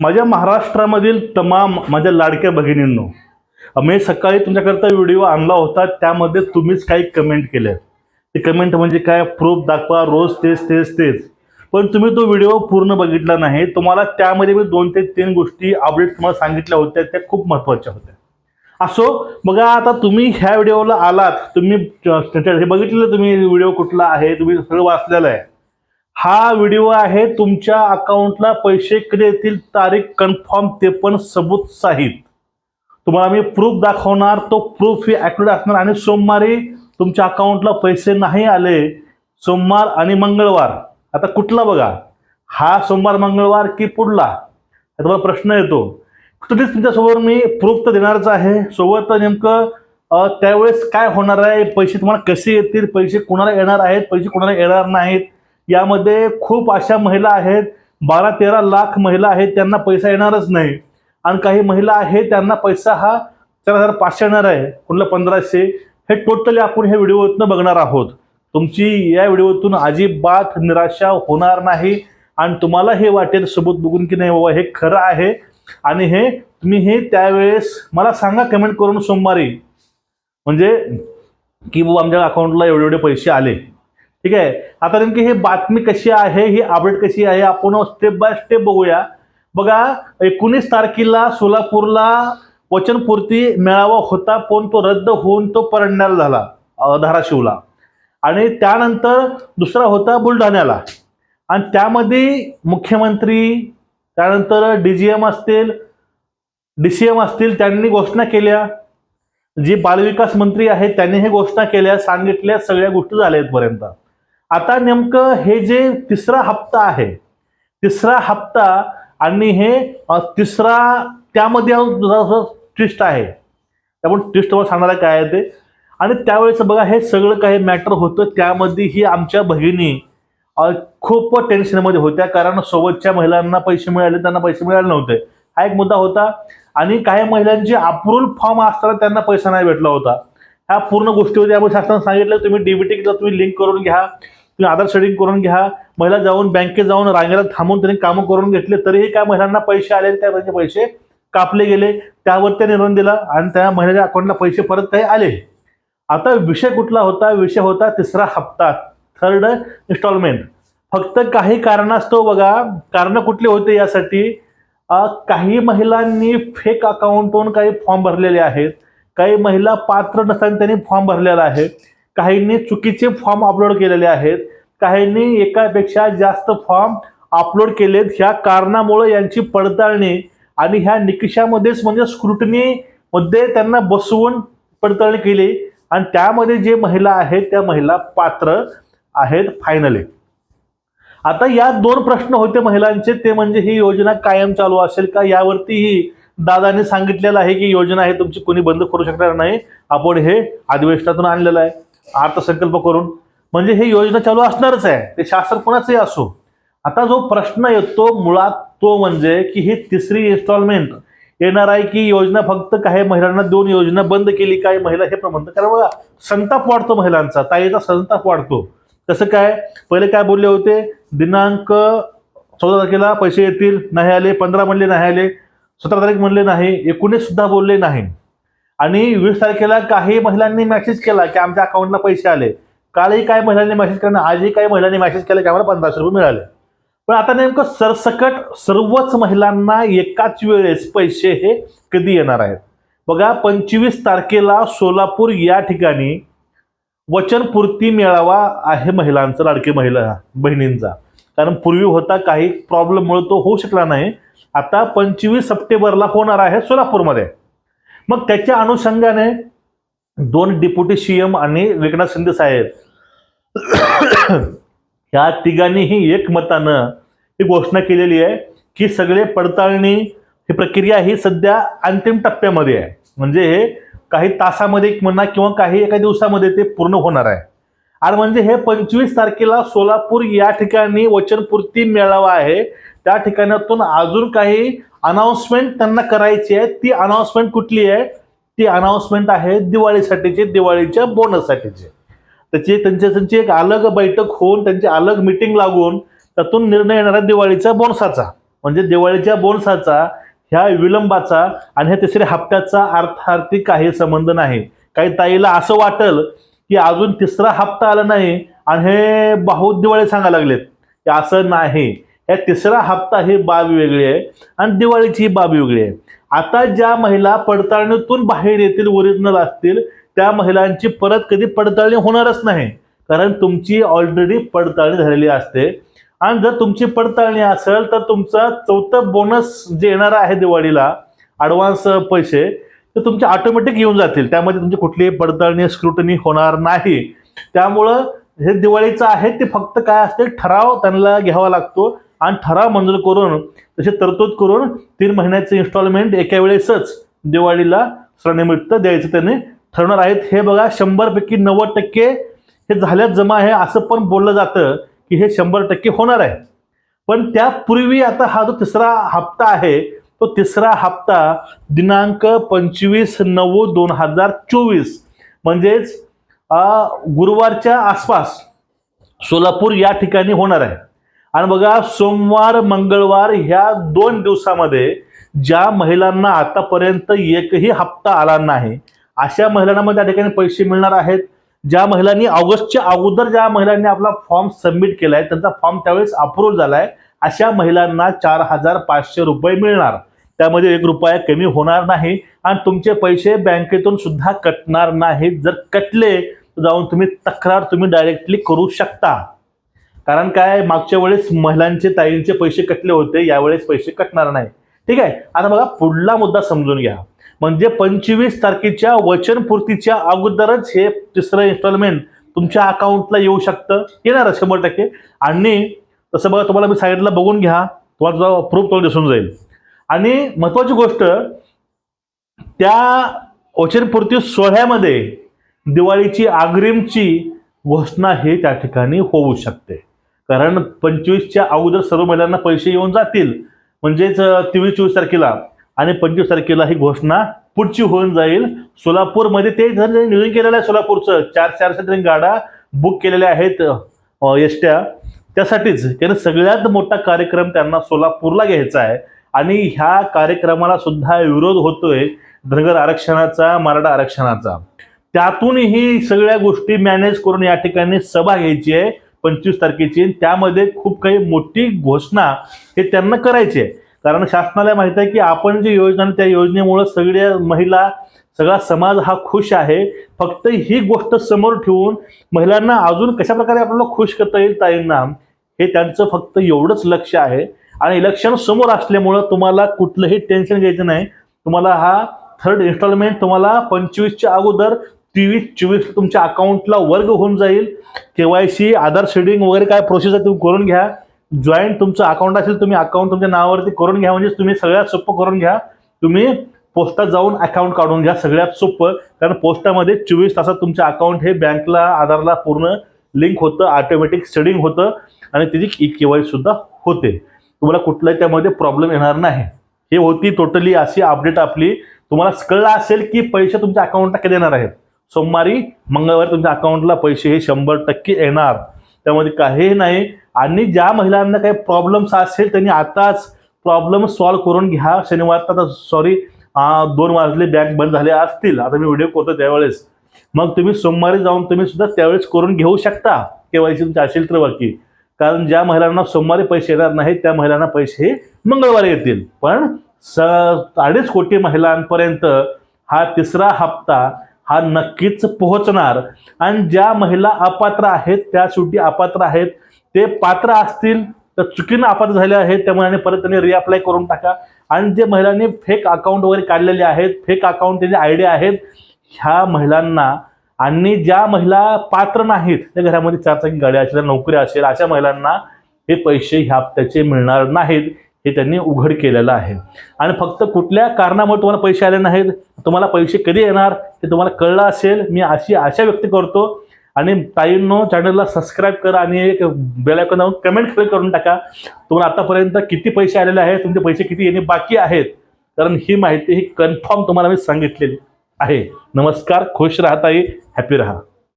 माझ्या महाराष्ट्रामधील तमाम माझ्या लाडक्या भगिनींनो मी सकाळी तुमच्याकरता व्हिडिओ आणला होता त्यामध्ये तुम्हीच काही कमेंट केल्या ते कमेंट म्हणजे काय? प्रूफ दाखवा रोज तेच तेच तेच. पण तुम्ही तो व्हिडिओ पूर्ण बघितला नाही तुम्हाला त्यामध्ये मी दोन ते तीन गोष्टी अपडेट तुम्हाला सांगितल्या होत्या त्या खूप महत्त्वाच्या होत्या. असो बघा आता तुम्ही ह्या व्हिडिओला आलात तुम्ही हे बघितलेलं तुम्ही व्हिडिओ कुठला आहे तुम्ही सगळं वाचलेलं आहे. हा व्हिडिओ आहे तुमच्या अकाउंटला पैसे कधी येतील तारीख कन्फर्म ते पण सबूत साहित. तुम्हाला मी प्रूफ दाखवणार तो प्रूफ ही ॲक्युरेट असणार आणि सोमवारी तुमच्या अकाउंटला पैसे नाही आले सोमवार आणि मंगळवार. आता कुठला बघा? हा सोमवार मंगळवार की पुढला? तुम्हाला प्रश्न येतो. तरीच तुमच्यासोबत मी प्रूफ तर देणारच आहे. सोबत नेमकं त्यावेळेस काय होणार आहे? पैसे तुम्हाला कसे येतील? पैसे कोणाला येणार आहेत? पैसे कोणाला येणार नाहीत? यामध्ये खूप अशा महिला आहेत बारा तेरा लाख महिला आहेत त्यांना पैसा येणारच नाही. आणि काही महिला आहेत त्यांना पैसा हा चार हजार पाचशे येणार आहे. कुणाला पंधराशे? हे टोटली आपण ह्या व्हिडिओतनं बघणार आहोत. तुमची या व्हिडिओतून अजिबात निराशा होणार नाही. आणि तुम्हाला हे वाटेल सोबत बघून की नाही बाबा हे खरं आहे. आणि हे तुम्ही हे त्यावेळेस मला सांगा कमेंट करून सोमवारी. म्हणजे की बाबा आमच्या अकाउंटला एवढे एवढे पैसे आले. ठीक आहे? आता नेमकी ही बातमी कशी आहे ही अपडेट कशी आहे आपण स्टेप बाय स्टेप बघूया. बघा एकोणीस तारखेला सोलापूरला वचनपूर्ती मेळावा होता पण तो रद्द होऊन तो परंड्याला झाला धाराशिवला. आणि त्यानंतर दुसरा होता बुलढाण्याला. आणि त्यामध्ये मुख्यमंत्री त्यानंतर डी जी एम असतील डी सी एम असतील त्यांनी घोषणा केल्या. जे बालविकास मंत्री आहेत त्यांनी हे घोषणा केल्या सांगितल्या सगळ्या गोष्टी झाल्या इथपर्यंत. आता नेमकं हे जे तिसरा हप्ता आहे तिसरा हप्ता आणि हे तिसरा त्यामध्ये ट्विस्ट आहे. त्यामुळे ट्विस्ट तुम्हाला सांगणार काय आहे ते. आणि त्यावेळेस बघा हे सगळं काही मॅटर होतं. त्यामध्ये ही आमच्या बहिणी खूप टेन्शनमध्ये होत्या. कारण सोबतच्या महिलांना पैसे मिळाले त्यांना पैसे मिळाले नव्हते. हा एक मुद्दा होता. आणि काही महिलांचे अप्रुव्हल फॉर्म असताना त्यांना पैसा नाही भेटला होता. ह्या पूर्ण गोष्टी होत्या शासनाने सांगितलं. तुम्ही डीबीटीला तुम्ही लिंक करून घ्या. तुम्ही आधार शेडिंग करून घ्या महिला जाऊन बँकेत जाऊन रांगेला थांबून त्यांनी कामं करून घेतले तरीही काय महिलांना पैसे आले त्या त्यांचे पैसे कापले गेले त्यावर त्या निर्णय दिला आणि त्या महिलाच्या अकाउंटला पैसे परत काही आले. आता विषय कुठला होता? विषय होता तिसरा हप्ता थर्ड इन्स्टॉलमेंट फक्त काही कारणास्तव बघा कारण कुठले होते यासाठी? काही महिलांनी फेक अकाउंटवरून काही फॉर्म भरलेले आहेत. काही महिला पात्र नसताना त्यांनी फॉर्म भरलेला आहे. काहींनी चुकीचे फॉर्म अपलोड केलेले आहेत काहींनी एकापेक्षा जास्त फॉर्म अपलोड केलेत. ह्या कारणामुळे यांची पडताळणी आणि ह्या निकषामध्येच म्हणजे स्क्रुटनी मध्ये त्यांना बसवून पडताळणी केली आणि त्यामध्ये जे महिला आहेत त्या महिला पात्र आहेत फायनली आता या दोन प्रश्न होते महिलांचे ते म्हणजे ही योजना कायम चालू असेल का? यावरतीही दादाने सांगितलेलं आहे की योजना आहे तुमची कोणी बंद करू शकणार नाही. आपण हे अधिवेशनातून आणलेलं आहे. अर्थसंकल्प करून. म्हणजे हे योजना चालू असणारच आहे. ते शासन कोणाचंही असो. आता जो प्रश्न येतो मुळात तो म्हणजे की ही तिसरी इन्स्टॉलमेंट येणार आहे की योजना फक्त काही महिलांना दोन योजना बंद केली काही महिला हे प्रबंध कारण बघा संताप वाढतो महिलांचा. ताईचा संताप वाढतो. कसं काय? पहिले काय बोलले होते? दिनांक चौदा तारखेला पैसे येतील नाही आले. पंधरा म्हणले नाही आले. सतरा तारीख म्हणले नाही. एकोणीस सुद्धा बोलले नाही. आणि वीस तारखेला काही महिलांनी मेसेज केला की आमच्या अकाउंटला पैसे आले. कालही काही महिलांनी मेसेज केला आजही काही महिलांनी मेसेज केला की आम्हाला पंधराशे रुपये मिळाले. पण आता नेमकं सरसकट सर्वच महिलांना एकाच वेळेस पैसे हे कधी येणार आहेत? बघा पंचवीस तारखेला सोलापूर या ठिकाणी वचनपूर्ती मेळावा आहे महिलांचा लाडकी महिला बहिणींचा. कारण पूर्वी होता काही प्रॉब्लेममुळे तो होऊ शकला नाही. आता पंचवीस सप्टेंबरला होणार आहे सोलापूरमध्ये. मग त्याच्या अनुषंगाने दोन डिप्युटी सी एम आणि एकनाथ शिंदे साहेब या तिघांनीही एकमतानं ही घोषणा केलेली आहे की सगळे पडताळणी ही प्रक्रिया ही सध्या अंतिम टप्प्यामध्ये आहे. म्हणजे हे काही तासामध्ये म्हणा किंवा काही एका दिवसामध्ये ते पूर्ण होणार आहे. आणि म्हणजे हे पंचवीस तारखेला सोलापूर या ठिकाणी वचनपूर्ती मेळावा आहे. त्या ठिकाणातून अजून काही अनाऊन्समेंट त्यांना करायची आहे. ती अनाऊन्समेंट कुठली आहे? ती अनाऊन्समेंट आहे दिवाळीसाठीची दिवाळीच्या बोनससाठीची त्याची त्यांच्या त्यांची एक अलग बैठक होऊन त्यांची अलग मिटिंग लागून त्यातून निर्णय येणार आहे दिवाळीच्या बोनसाचा म्हणजे दिवाळीच्या बोनसाचा ह्या विलंबाचा आणि ह्या तिसऱ्या हप्त्याचा अर्थार्थी काही संबंध नाही. काही ताईला असं वाटल की अजून तिसरा हप्ता आला नाही आणि हे बहुत दिवाळी सांगायला लागलेत. की असं नाही. या तिसरा हप्ता ही बाब वेगळी आहे आणि दिवाळीची ही बाब वेगळी आहे. आता ज्या महिला पडताळणीतून बाहेर येतील ओरिजिनल असतील त्या महिलांची परत कधी पडताळणी होणारच नाही. कारण तुमची ऑलरेडी पडताळणी झालेली असते. आणि जर तुमची पडताळणी असेल तर तुमचा चौथं बोनस जे येणार आहे दिवाळीला ॲडव्हान्स पैसे ते तुमचे ऑटोमॅटिक येऊन जातील. त्यामध्ये तुमची कुठलीही पडताळणी स्क्रुटनी होणार नाही. त्यामुळं हे दिवाळीचं आहे ते फक्त काय असते ठराव त्यांना घ्यावा लागतो. आणि ठराव मंजूर करून तशी तरतूद करून तीन महिन्याचे इन्स्टॉलमेंट एका वेळेसच दिवाळीला सणानिमित्त द्यायचं त्यांनी ठरवणार आहेत. हे बघा शंभरपैकी नव्वद टक्के हे झाल्यात जमा आहे असं पण बोललं जातं की हे शंभर टक्के होणार आहे. पण त्यापूर्वी आता हा जो तिसरा हप्ता आहे तो तिसरा हप्ता दिनांक पंचवीस नऊ दोन हजार चोवीस म्हणजेच गुरुवारच्या आसपास सोलापूर या ठिकाणी होणार आहे. आणि बघा सोमवार मंगळवार ह्या दोन दिवसामध्ये ज्या महिलांना आतापर्यंत एकही हप्ता आला नाही अशा महिलांना मग त्या ठिकाणी पैसे मिळणार आहेत. ज्या महिलांनी ऑगस्टच्या अगोदर ज्या महिलांनी आपला फॉर्म सबमिट केलाय त्यांचा फॉर्म त्यावेळेस अप्रूव्ह झालाय अशा महिलांना चार हजार पाचशे रुपये मिळणार. त्यामध्ये एक रुपया कमी होणार नाही आणि तुमचे पैसे बँकेतून सुद्धा कटणार नाहीत. जर कटले तर जाऊन तुम्ही तक्रार तुम्ही डायरेक्टली करू शकता. कारण काय मागच्या वेळेस महिलांचे ताईंचे पैसे कटले होते यावेळेस पैसे कटणार नाही. ठीक आहे? आता बघा पुढला मुद्दा समजून घ्या. म्हणजे पंचवीस तारखेच्या वचनपूर्तीच्या अगोदरच हे तिसरं इन्स्टॉलमेंट तुमच्या अकाउंटला येऊ शकतं. येणार शंभर टक्के. आणि तसं बघा तुम्हाला मी साईडला बघून घ्या. तुम्हाला तुझा प्रूफ तुम्हाला दिसून जाईल. आणि महत्वाची गोष्ट त्या वचनपूर्ती सोहळ्यामध्ये दिवाळीची अग्रिमची घोषणा हे त्या ठिकाणी होऊ शकते. कारण पंचवीसच्या अगोदर सर्व महिलांना पैसे येऊन जातील. म्हणजेच तेवीस चोवीस तारखेला. आणि पंचवीस तारखेला ही घोषणा पुढची होऊन जाईल. सोलापूरमध्ये ते जर नियोजन केलेलं आहे सोलापूरचं चार चारशे तरी गाड्या बुक केलेल्या आहेत एसट्या त्यासाठीच त्यांना सगळ्यात मोठा कार्यक्रम त्यांना सोलापूरला घ्यायचा आहे. आणि ह्या कार्यक्रमाला सुद्धा विरोध होतोय धनगर आरक्षणाचा मराठा आरक्षणाचा. त्यातूनही सगळ्या गोष्टी मॅनेज करून या ठिकाणी सभा घ्यायची आहे. पंचवीस तारखेची. त्यामध्ये खूप काही मोठी घोषणा हे त्यांना करायची आहे. कारण शासनाला माहीत आहे की आपण जी योजना त्या योजनेमुळं सगळ्या महिला सगळा समाज हा खुश आहे. फक्त ही गोष्ट समोर ठेवून महिलांना अजून कशा प्रकारे आपल्याला खुश करता येईल ताईंना हे त्यांचं फक्त एवढंच लक्ष आहे. आणि इलेक्शन समोर असल्यामुळं तुम्हाला कुठलंही टेन्शन घ्यायचं नाही. तुम्हाला हा थर्ड इन्स्टॉलमेंट तुम्हाला पंचवीसच्या अगोदर तेवीस चोवीस तुमच्या अकाउंटला वर्ग होऊन जाईल. केवायसी आधार शेडिंग वगैरे काय प्रोसेस आहे तुम्ही करून घ्या. जॉईंट तुमचं अकाउंट असेल तुम्ही अकाउंट तुमच्या नावावरती करून घ्या. म्हणजे तुम्ही सगळ्यात सोपं करून घ्या. तुम्ही पोस्टात जाऊन अकाउंट काढून घ्या सगळ्यात सोपं. कारण पोस्टामध्ये चोवीस तासात तुमचं अकाउंट हे बँकला आधारला पूर्ण लिंक होतं ऑटोमॅटिक सेडिंग होतं. आणि त्याची ई के सुद्धा होते. तुम्हाला कुठलाही त्यामध्ये प्रॉब्लेम येणार नाही. हे होती टोटली अशी अपडेट आपली. तुम्हाला कळलं असेल की पैसे तुमच्या अकाउंटला कधी येणार आहेत? सोमवारी मंगळवारी तुमच्या अकाउंटला पैसे हे शंभर टक्के येणार. त्यामध्ये काहीही नाही. आणि ज्या महिलांना काही प्रॉब्लेम्स असेल त्यांनी आताच प्रॉब्लेम सॉल्व्ह करून घ्या. शनिवार आता सॉरी दोन वाजले बँक बंद झाले असतील. आता मी व्हिडिओ करतो त्यावेळेस. मग तुम्ही सोमवारी जाऊन तुम्ही सुद्धा त्यावेळेस करून घेऊ शकता. केवायसी तुमची असेल तर बाकी कारण ज्या महिलांना सोमवारी पैसे येणार नाहीत त्या महिलांना पैसे मंगळवारी येतील. पण स अडीच कोटी महिलांपर्यंत हा तिसरा हप्ता हा नक्कीच पोहोचणार. आणि ज्या महिला अपात्र आहेत त्या शेवटी अपात्र आहेत. ते पात्र असतील तर चुकीनं अपात्र झाले आहेत त्यामुळे आणि परत त्यांनी रिअप्लाय करून टाका. आणि जे महिलांनी फेक अकाउंट वगैरे काढलेले आहेत फेक अकाउंट त्याचे आयडिया आहेत ह्या महिलांना आणि ज्या महिला पात्र नाहीत त्या घरामध्ये चारचाकी गाडी असेल नोकरी असेल अशा महिलांना हे पैसे ह्या हप्त्याचे मिळणार नाहीत. हे त्यांनी उघड केलेलं आहे. आणि फक्त कुठल्या कारणामुळे तुम्हाला पैसे आले नाहीत? तुम्हाला पैसे कधी येणार? ते तुम्हाला कळलं असेल. मी अशी आशा व्यक्त करतो. आणि ताईंनो चॅनलला सबस्क्राईब करा आणि एक बेल जाऊन कमेंट खाली करून टाका. तुम्हाला आतापर्यंत किती पैसे आलेले आहेत? तुमचे पैसे किती येणे बाकी आहेत? कारण ही माहिती ही कन्फर्म तुम्हाला मी सांगितलेली आहे. नमस्कार खुश राहा ताई. हॅपी राहा.